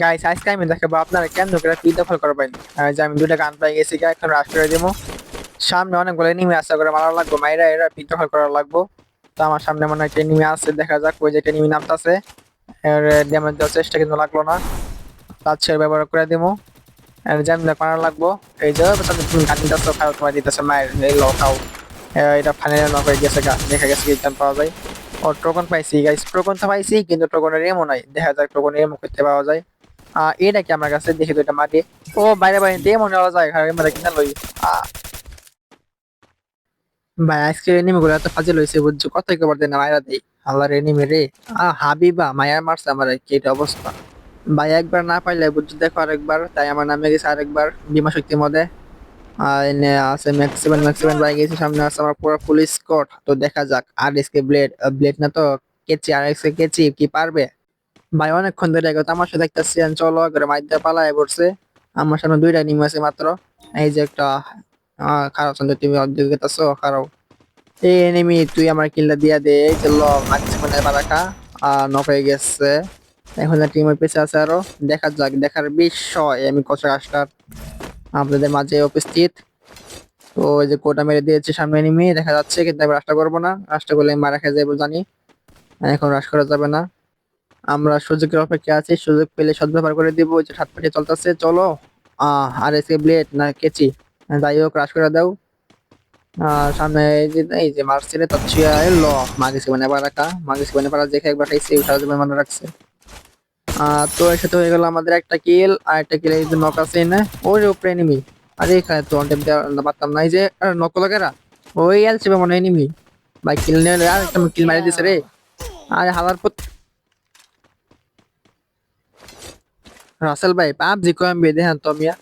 Guys আজকে আমি দেখাবো আপনারা কেন করে ফ্রি দখল করবেন? যে আমি দুটা গান পাই গেছি গা, এখন রাশ করে দেবো সামনে অনেকগুলো এনিমি আসা করে মারা লাগবো মাইরা এরা ফ্রি দখল করা লাগবো। তো আমার সামনে মনে হয় এনিমি আছে দেখা যাক ওই যে এনিমি নামতাছে। এর ড্যামেজ দেওয়ার চেষ্টা কিন্তু লাগল না। লাচ্ছের ব্যবহার করে দেবো আর জ্যাম মারা লাগবো এই যে তুমি গান দিতেছো খাও তোমার দিতেছে মায়ের এই লো খাও এটা ফাইনাল নক হয়ে গেছে গা দেখা গেছে কি পাওয়া যায়। ও টোকন পাইছি গাইস টোকন তো পাইছি কিন্তু টোকনের এমও নাই। দেখা যাক টোকনের এমও করতে পাওয়া যায়। এটা কি আমার কাছে দেখি তো মাটি? ও, বাইরে বাইরে ডেমো নেওয়া যায় ঘরে মানে কিনা লই। ভাই, আজকে এনিমি গুলো এত ফাজিল হয়েছে বুঝছ? কত একবার দেয় না মায়েরা দেই। আল্লাহর এনিমি রে। হাবিবা মায়া মারছে আমার কি, এটা অবস্থা। ভাই, একবার না পাইলে, বুঝছ? দেখো আরেকবার, তাই আমার নামে গেছে আরেকবার, বিমা শক্তির মধ্যে। এনে আছে ম্যাক্সিমাম ম্যাক্সিমাম বাইক গেছে, সামনে আছে আমার পুরো ফুল স্কট তো দেখা যাক, আর এসকে ব্লেড ব্লেড না তো, কেচি, আর এসকে কেচি, কি পারবে? ভাই, অনেকক্ষণ ধরে এগো, তামাশা দেখতেছি চলো করে মাইদ্যা পালায় পড়ছে। আমার সামনে দুইটা নিম আছে মাত্র। এই যে একটা খারাপ সন্ধ্যে তুমি অর্ধেক খারাপ। এই এনিমি, তুই আমার কিল্লা দিয়া দে, এই যে ল মাঝে মানে বারাকা আর নক হয়ে গেছে। এখন টিমের পেছে আছে আরও। দেখা যাক, দেখার বিষয়, আমি কষ্ট রাস্টার আপনাদের মাঝে উপস্থিত। তো ওই যে কোটা মেরে দিয়েছে সামনে এনিমি, দেখা যাচ্ছে, কিন্তু আমি রাস্তা করব না। রাস্তা করলে মারা খেয়ে যাব জানি। এখন রাশ করা যাবে না। আমরা সুযোগের অপেক্ষা আছি, সুযোগ পেলে সদ্ব্যবহার করে দিব যে ঠাটপাটি চলতেছে, চলো। আর এসে ব্লেড না, কেচি। যাই হোক, রাশ করে দাও। সামনে এই যে এই যে মারছে রে তৎসিয়া এলো। মাগেছি মানে এবার রাখা মাগেছি মানে পারা দেখে একবার খাইছে সারা জীবন মনে রাখছে। তো এর সাথে হয়ে গেল আমাদের একটা কিল আর একটা কিল এই যে নক আছে, না? ওই উপরে এনিমি আরে, এখানে তো দেওয়া পারতাম না, এই যে নক লাগারা ওই আলছে মনে এনিমি ভাই কিল নিয়ে আর একটা কিল মারি দিছে রে। আরে, হালার পর রাসেল ভাই পাবজি কম বে দেখেন তো মিয়া